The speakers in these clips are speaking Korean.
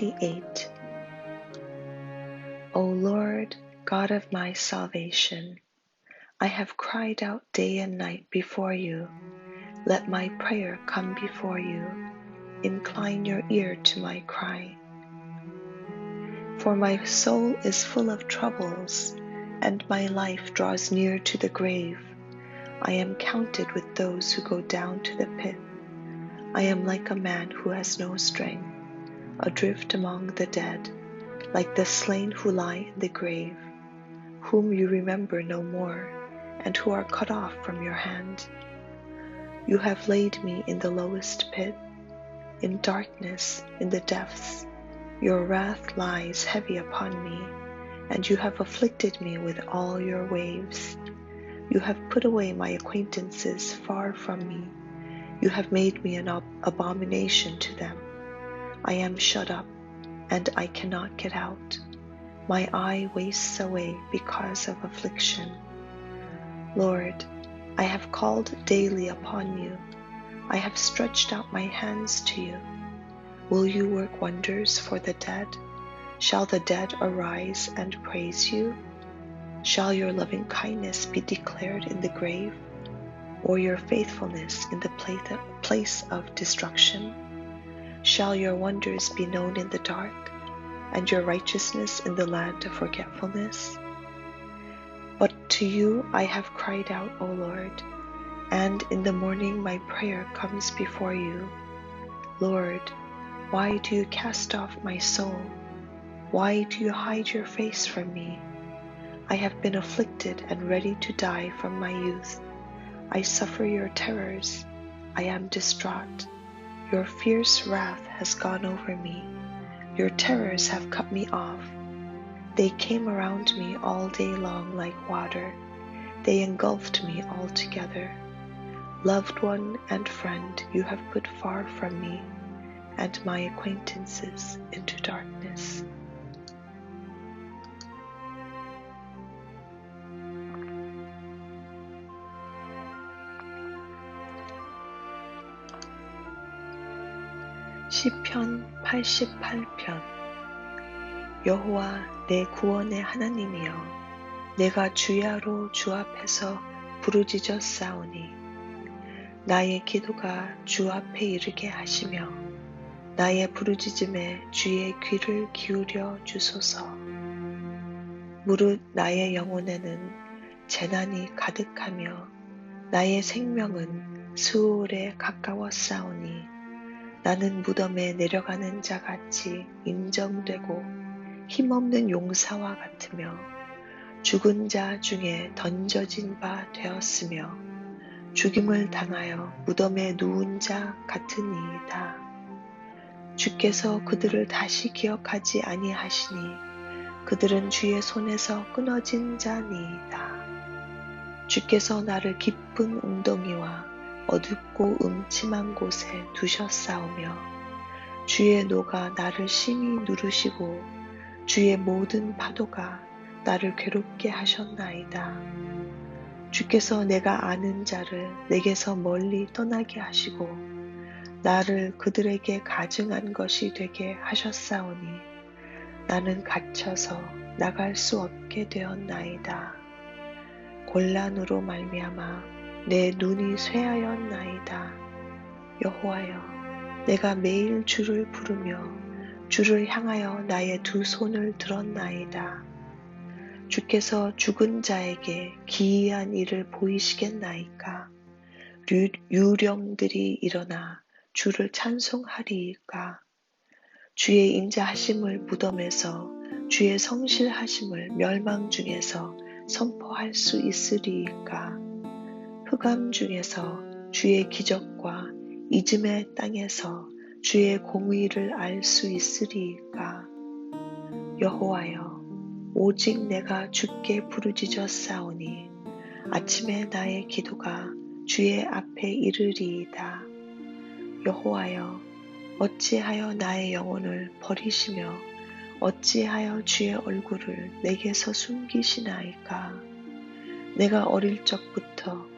88 O Lord, God of my salvation, I have cried out day and night before you. Let my prayer come before you. Incline your ear to my cry. For my soul is full of troubles, and my life draws near to the grave. I am counted with those who go down to the pit. I am like a man who has no strength, adrift among the dead, like the slain who lie in the grave, whom you remember no more, and who are cut off from your hand. You have laid me in the lowest pit, in darkness, in the depths. Your wrath lies heavy upon me, and you have afflicted me with all your waves. You have put away my acquaintances far from me. You have made me an abomination to them. I am shut up, and I cannot get out. My eye wastes away because of affliction. Lord, I have called daily upon you. I have stretched out my hands to you. Will you work wonders for the dead? Shall the dead arise and praise you? Shall your loving kindness be declared in the grave, or your faithfulness in the place of destruction? Shall your wonders be known in the dark, and your righteousness in the land of forgetfulness? But to you I have cried out, O Lord, and in the morning my prayer comes before you. Lord, why do you cast off my soul? Why do you hide your face from me? I have been afflicted and ready to die from my youth. I suffer your terrors. I am distraught. Your fierce wrath has gone over me. Your terrors have cut me off. They came around me all day long like water. They engulfed me altogether. Loved one and friend, you have put far from me, and my acquaintances into darkness. 시편 88편. 여호와 내 구원의 하나님이여 내가 주야로 주 앞에서 부르짖어 싸우니 나의 기도가 주 앞에 이르게 하시며 나의 부르짖음에 주의 귀를 기울여 주소서. 무릇 나의 영혼에는 재난이 가득하며 나의 생명은 수월에 가까워 싸우니 나는 무덤에 내려가는 자 같이 인정되고 힘없는 용사와 같으며 죽은 자 중에 던져진 바 되었으며 죽임을 당하여 무덤에 누운 자 같으니이다. 주께서 그들을 다시 기억하지 아니하시니 그들은 주의 손에서 끊어진 자니이다. 주께서 나를 깊은 웅덩이와 어둡고 음침한 곳에 두셨사오며 주의 노가 나를 심히 누르시고 주의 모든 파도가 나를 괴롭게 하셨나이다. 주께서 내가 아는 자를 내게서 멀리 떠나게 하시고 나를 그들에게 가증한 것이 되게 하셨사오니 나는 갇혀서 나갈 수 없게 되었나이다. 곤란으로 말미암아 내 눈이 쇠하였나이다. 여호와여, 내가 매일 주를 부르며 주를 향하여 나의 두 손을 들었나이다. 주께서 죽은 자에게 기이한 일을 보이시겠나이까? 유 령들이 일어나 주를 찬송하리이까? 주의 인자하심을 무덤에서 주의 성실하심을 멸망 중에서 선포할 수 있으리이까? 흑암 중에서 주의 기적과 이즘의 땅에서 주의 공의를 알 수 있으리이까? 여호와여 오직 내가 주께 부르짖어 싸우니 아침에 나의 기도가 주의 앞에 이르리이다. 여호와여 어찌하여 나의 영혼을 버리시며 어찌하여 주의 얼굴을 내게서 숨기시나이까? 내가 어릴 적부터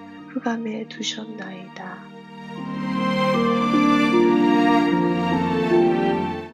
흑암에 두셨나이다.